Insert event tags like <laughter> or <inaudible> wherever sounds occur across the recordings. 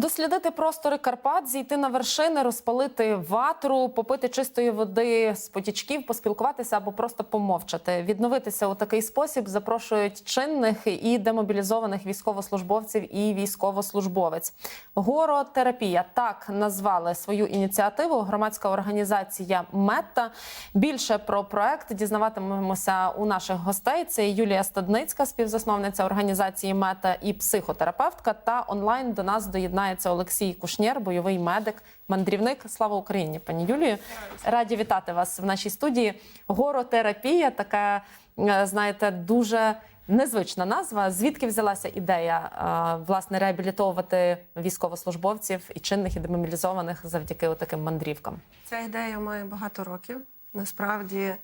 Дослідити простори Карпат, зійти на вершини, розпалити ватру, попити чистої води з потічків, поспілкуватися або просто помовчати. Відновитися у такий спосіб запрошують чинних і демобілізованих військовослужбовців і військовослужбовець. Горотерапія так назвали свою ініціативу. Громадська організація Метта. Більше про проект дізнаватимемося у наших гостей. Це Юлія Стадницька, співзасновниця організації Мета і психотерапевтка. Та онлайн до нас доєднається Олексій Кушнєр, бойовий медик, мандрівник. Слава Україні, пані Юлію. Раді вітати вас в нашій студії. Горотерапія, така е, знаєте, дуже. Незвична назва. Звідки взялася ідея е, власне реабілітовувати військовослужбовців і чинних і демобілізованих завдяки таким мандрівкам? Ця ідея має багато років. Насправді,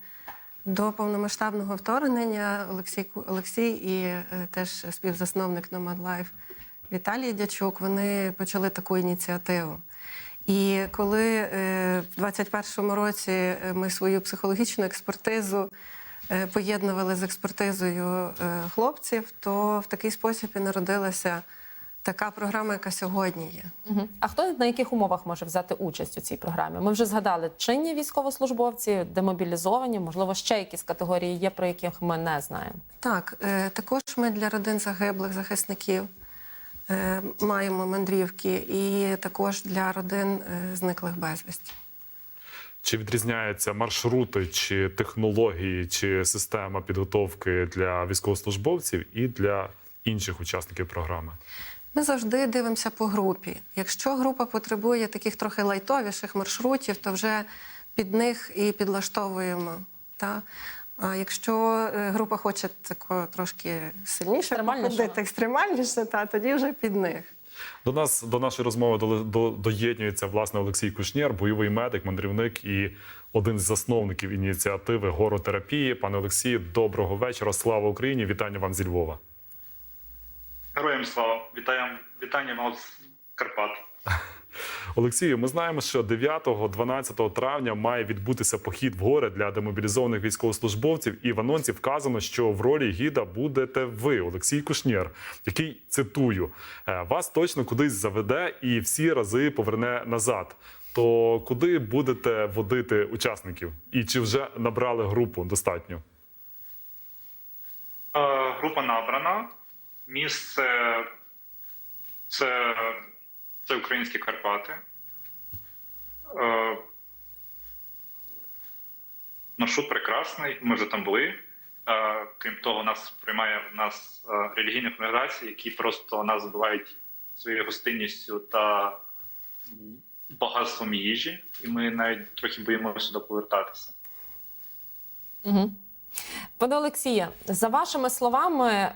до повномасштабного вторгнення Олексій, Олексій і е, теж співзасновник Nomad Life Віталій Дячук вони почали таку ініціативу. І коли е, в 21-му році е, ми свою психологічну експертизу е, поєднували з експертизою хлопців, то в такий спосіб і народилася така програма, яка сьогодні є. Угу. А хто на яких умовах може взяти участь у цій програмі? Ми вже згадали чинні військовослужбовці, демобілізовані, можливо, ще якісь категорії є, про яких ми не знаємо. Так, також ми для родин загиблих захисників маємо мандрівки, і також для родин е, зниклих безвісті. Чи відрізняються маршрути, чи технології, чи система підготовки для військовослужбовців і для інших учасників програми? Ми завжди дивимося по групі. Якщо група потребує таких трохи лайтовіших маршрутів, то вже під них і підлаштовуємо. Та? А якщо е, група хоче тако трошки сильніше Екстремальніше. походити, екстремальніше, та, тоді вже під них. До нас до нашої розмови до, до, доєднується власне Олексій Кушнєр, бойовий медик, мандрівник і один з засновників ініціативи горотерапії. Пане Олексію, доброго вечора. Слава Україні! Вітання вам зі Львова. Героям слава! Вітаємо, вітання вам з Карпат. Олексію, ми знаємо, що 9-12 травня має відбутися похід в гори для демобілізованих військовослужбовців. І в анонсі вказано, що в ролі гіда будете ви, Олексій Кушнєр, який цитую: «Е, вас точно кудись заведе і всі рази поверне назад. То куди будете водити учасників? І чи вже набрали групу достатньо? Е, група набрана. Місце це, це українські Карпати. Е, маршрут прекрасний. Ми вже там були. Е, крім того, нас приймає в нас е, релігійні організації, які просто нас збивають своєю гостинністю та багатством їжі, і ми навіть трохи боїмося сюди повертатися. Угу. Пане Олексія, за вашими словами, е,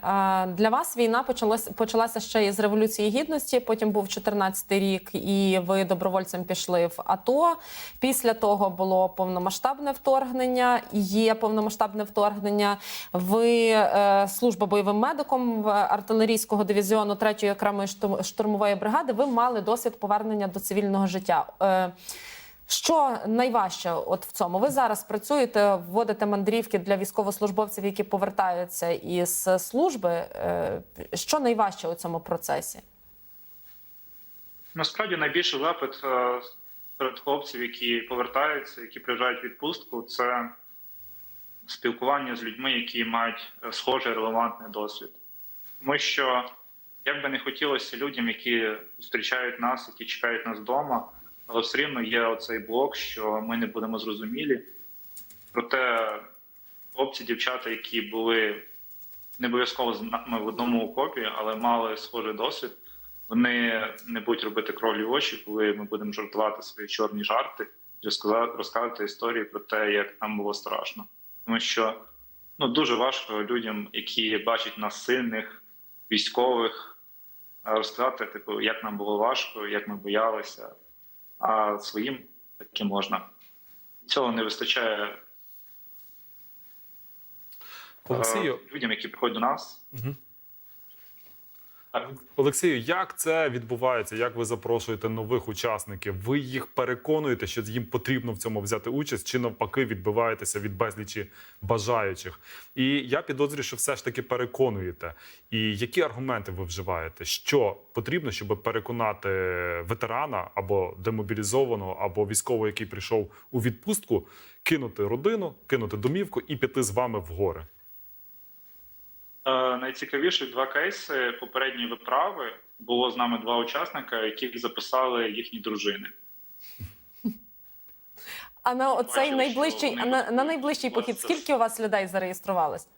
для вас війна почалась, почалася ще із Революції Гідності. Потім був 14-й рік, і ви добровольцем пішли в АТО. Після того було повномасштабне вторгнення. Є повномасштабне вторгнення. Ви е, служба бойовим медиком артилерійського дивізіону 3-ї окремої штурмової бригади. Ви мали досвід повернення до цивільного життя. Що найважче от в цьому? Ви зараз працюєте, вводите мандрівки для військовослужбовців, які повертаються із служби. Е, Що найважче у цьому процесі? Насправді найбільший запит е, серед хлопців, які повертаються, які приїжджають в відпустку, це спілкування з людьми, які мають е, схожий релевантний досвід. Тому що, як би не хотілося людям, які зустрічають нас, які чекають нас вдома, але все рівно є оцей блок, що ми не будемо зрозумілі. Проте хлопці, дівчата, які були не обов'язково з нами в одному окопі, але мали схожий досвід, вони не будуть робити кровлі очі, коли ми будемо жартувати свої чорні жарти розказувати історії про те, як нам було страшно. Тому що ну, дуже важко людям, які бачать нас сильних, військових, розказати, типу, як нам було важко, як ми боялися, а своїм таки можна. Цього не вистачає е, Олексію, людям, які приходять до нас. Олексію, як це відбувається? Як ви запрошуєте нових учасників? Ви їх переконуєте, що їм потрібно в цьому взяти участь, чи навпаки відбиваєтеся від безлічі бажаючих? І я підозрюю, що все ж таки переконуєте. І які аргументи ви вживаєте? Що потрібно, щоб переконати ветерана або демобілізованого, або військового, який прийшов у відпустку, кинути родину, кинути домівку і піти з вами в гори? Е, Найцікавіші два кейси попередньої виправи було з нами два учасника, яких записали їхні дружини. <laughs> А на оцей найближчий, а на, на найближчий похід, скільки у вас людей зареєструвалось?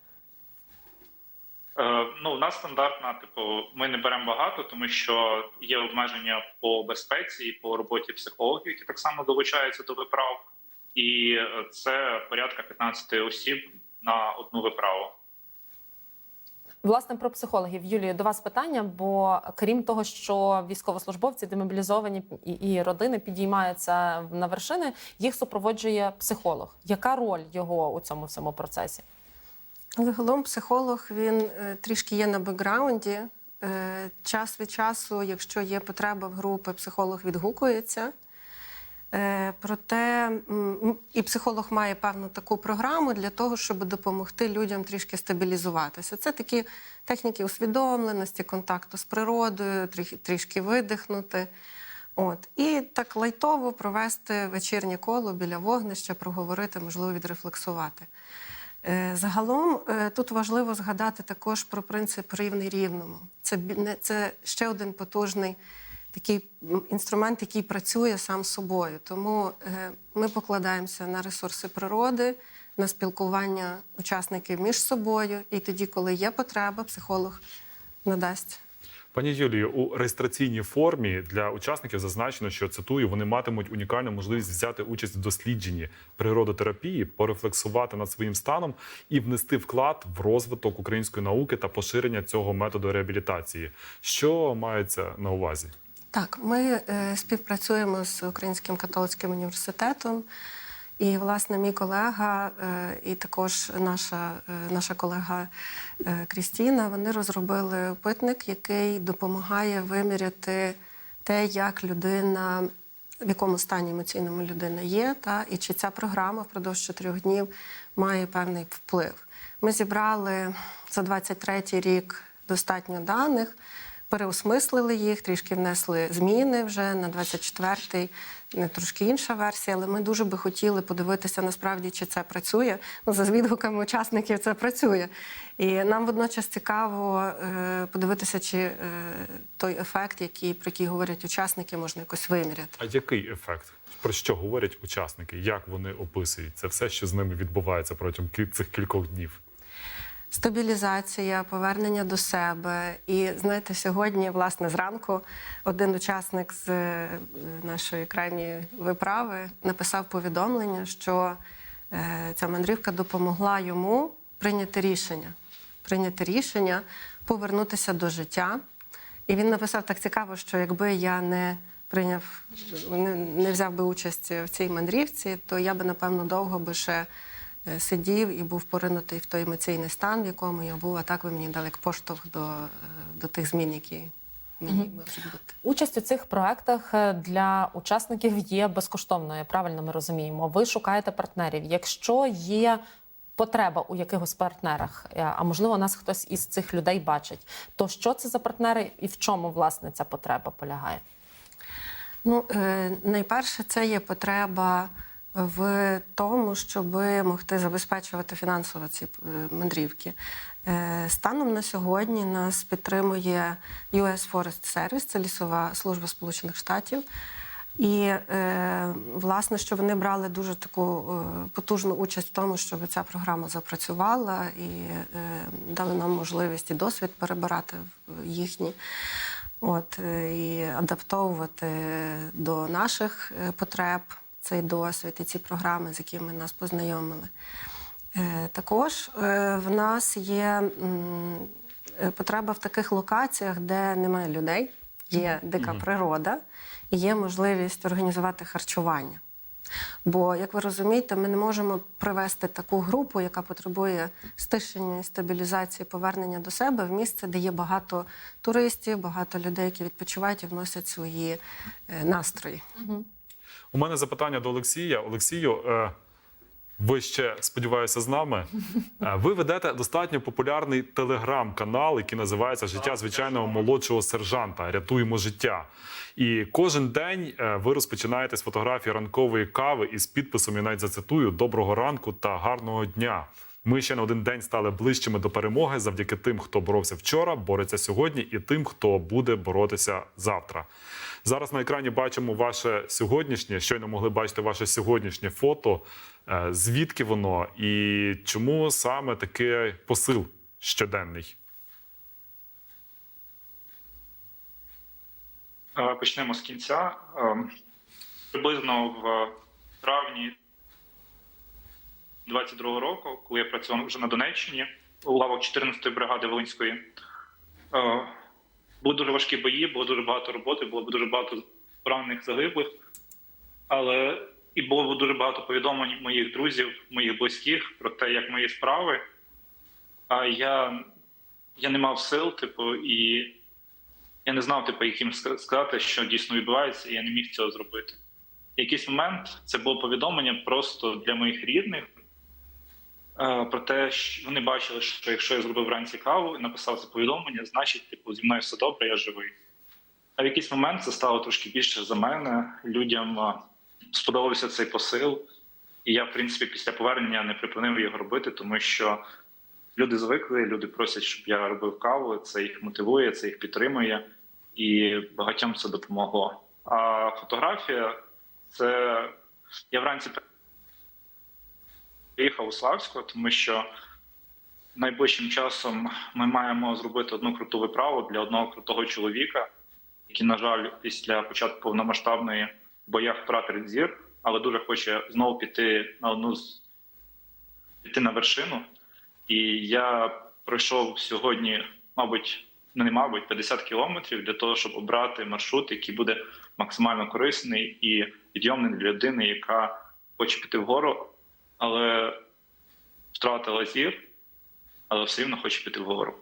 Е, Ну, у нас стандартна, типу, ми не беремо багато, тому що є обмеження по безпеці і по роботі психологів, які так само долучаються до виправ. І е, це порядка 15 осіб на одну виправу. Власне, про психологів. Юлію, до вас питання, бо крім того, що військовослужбовці демобілізовані і, і родини підіймаються на вершини, їх супроводжує психолог. Яка роль його у цьому всьому процесі? Загалом психолог він е, трішки є на бекграунді. Е, Час від часу, якщо є потреба в групи, психолог відгукується. Е, Проте і психолог має певну таку програму для того, щоб допомогти людям трішки стабілізуватися. Це такі техніки усвідомленості, контакту з природою, трішки видихнути. От. І так лайтово провести вечірнє коло біля вогнища, проговорити, можливо, відрефлексувати. Е, Загалом е, тут важливо згадати також про принцип рівний рівному. Це, це ще один потужний такий інструмент, який працює сам собою. Тому е, ми покладаємося на ресурси природи, на спілкування учасників між собою. І тоді, коли є потреба, психолог надасть. Пані Юлію, у реєстраційній формі для учасників зазначено, що цитую, вони матимуть унікальну можливість взяти участь в дослідженні природотерапії, порефлексувати над своїм станом і внести вклад в розвиток української науки та поширення цього методу реабілітації. Що мається на увазі? Так, ми е, співпрацюємо з Українським католицьким університетом. І, власне, мій колега е, і також наша, е, наша колега Крістіна вони розробили опитник, який допомагає виміряти те, як людина, в якому стані емоційному людина є, та, і чи ця програма впродовж чотирьох днів має певний вплив. Ми зібрали за 23 рік достатньо даних переосмислили їх, трішки внесли зміни вже на 24-й, не трошки інша версія, але ми дуже би хотіли подивитися насправді, чи це працює. Ну, за відгуками учасників це працює. І нам водночас цікаво е, подивитися, чи е, той ефект, який, про який говорять учасники, можна якось виміряти. А який ефект? Про що говорять учасники? Як вони описують це все, що з ними відбувається протягом цих кількох днів? Стабілізація, повернення до себе. І знаєте, сьогодні, власне, зранку один учасник з е, нашої крайньої виправи написав повідомлення, що е, ця мандрівка допомогла йому прийняти рішення. Прийняти рішення повернутися до життя. І він написав так цікаво, що якби я не прийняв, не, не взяв би участь в цій мандрівці, то я би, напевно, довго би ще сидів і був поринутий в той емоційний стан, в якому я був, а так ви мені дали поштовх до, е, до тих змін, які мені бути. Участь у цих проектах е, для учасників є безкоштовною. Правильно ми розуміємо. Ви шукаєте партнерів. Якщо є потреба у якихось партнерах, е, а можливо, нас хтось із цих людей бачить, то що це за партнери і в чому власне ця потреба полягає? Ну, е, найперше, це є потреба в тому, щоб могти забезпечувати фінансово ці е, мандрівки. Е, Станом на сьогодні нас підтримує US Forest Service, це лісова служба Сполучених Штатів. І е, власне, що вони брали дуже таку потужну участь в тому, щоб ця програма запрацювала і дали нам можливість і досвід перебирати їхні. От і адаптовувати до наших потреб цей досвід і ці програми, з якими нас познайомили. Е, Також е, в нас є е, потреба в таких локаціях, де немає людей, є дика природа і є можливість організувати харчування. Бо, як ви розумієте, ми не можемо привести таку групу, яка потребує стишення і стабілізації повернення до себе в місце, де є багато туристів, багато людей, які відпочивають і вносять свої настрої. У мене запитання до Олексія. Олексію, е, ви ще сподіваюся з нами. Е, Ви ведете достатньо популярний телеграм-канал, який називається Життя звичайного молодшого сержанта. Рятуємо життя. І кожен день е, ви розпочинаєте з фотографії ранкової кави із підписом, я навіть зацитую Доброго ранку та гарного дня. Ми ще на один день стали ближчими до перемоги завдяки тим, хто боровся вчора, бореться сьогодні, і тим, хто буде боротися завтра. Зараз на екрані бачимо ваше сьогоднішнє. Щойно могли бачити ваше сьогоднішнє фото. Е, Звідки воно і чому саме такий посил щоденний? Е, Почнемо з кінця. Ем, Приблизно в травні 22-го року, коли я працював вже на Донеччині у лавах 14-ї бригади Волинської, е, були дуже важкі бої, було дуже багато роботи, було дуже багато поранених загиблих. Але і було дуже багато повідомлень моїх друзів, моїх близьких про те, як мої справи. А я, я не мав сил, типу, і я не знав, типу, яким ска- сказати, що дійсно відбувається, і я не міг цього зробити. В якийсь момент це було повідомлення просто для моїх рідних е, про те, що вони бачили, що якщо я зробив вранці каву і написав це повідомлення, значить, типу, зі мною все добре, я живий. А в якийсь момент це стало трошки більше за мене. Людям е, сподобався цей посил, і я, в принципі, після повернення не припинив його робити, тому що люди звикли, люди просять, щоб я робив каву. Це їх мотивує, це їх підтримує, і багатьом це допомогло. А фотографія це я вранці приїхав у Славську, тому що найближчим часом ми маємо зробити одну круту виправу для одного крутого чоловіка, який, на жаль, після початку повномасштабної боях втратив зір, але дуже хоче знову піти на одну з піти на вершину. І я пройшов сьогодні, мабуть, ну не мабуть, 50 кілометрів для того, щоб обрати маршрут, який буде максимально корисний і підйомний для людини, яка хоче піти вгору, але втратила зір, але все рівно хоче піти вгору.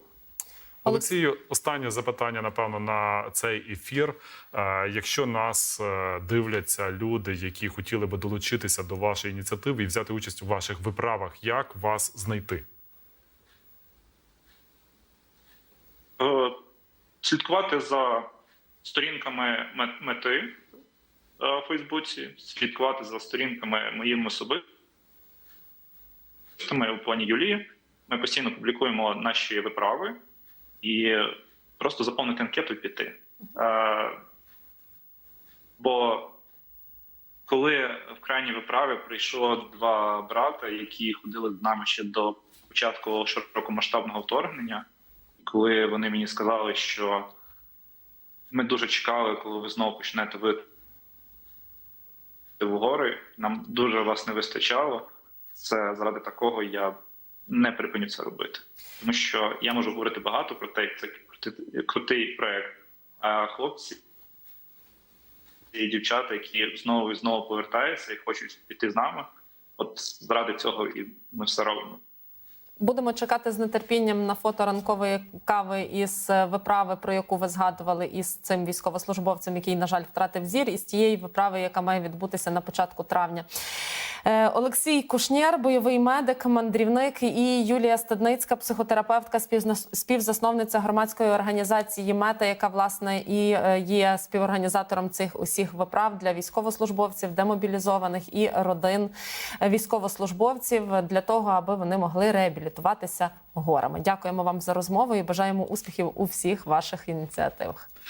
Олексію, останнє запитання, напевно, на цей ефір. Е, Якщо нас е, дивляться люди, які хотіли би долучитися до вашої ініціативи і взяти участь у ваших виправах, як вас знайти? Е, слідкувати за сторінками мети у Фейсбуці, слідкувати за сторінками моїми особистими у плані Юлії. Ми постійно публікуємо наші виправи і просто заповнити анкету і піти. Е, Бо коли в крайній виправі прийшло два брата, які ходили з нами ще до початку широкомасштабного вторгнення, коли вони мені сказали, що ми дуже чекали, коли ви знову почнете вити в гори. Нам дуже вас не вистачало. Це заради такого я не припиню це робити. Тому що я можу говорити багато про те, як це крути- крутий проект. А хлопці і дівчата, які знову і знову повертаються і хочуть піти з нами. От заради цього і ми все робимо. Будемо чекати з нетерпінням на фото ранкової кави із е, виправи, про яку ви згадували, із цим військовослужбовцем, який, на жаль, втратив зір, і з тієї виправи, яка має відбутися на початку травня. Е, Олексій Кушнєр, бойовий медик, мандрівник, і Юлія Стадницька, психотерапевтка, співзасновниця громадської організації Мета, яка власне і е, є співорганізатором цих усіх виправ для військовослужбовців, демобілізованих і родин військовослужбовців для того, аби вони могли реабілітуватися горами. Дякуємо вам за розмову і бажаємо успіхів у всіх ваших ініціативах.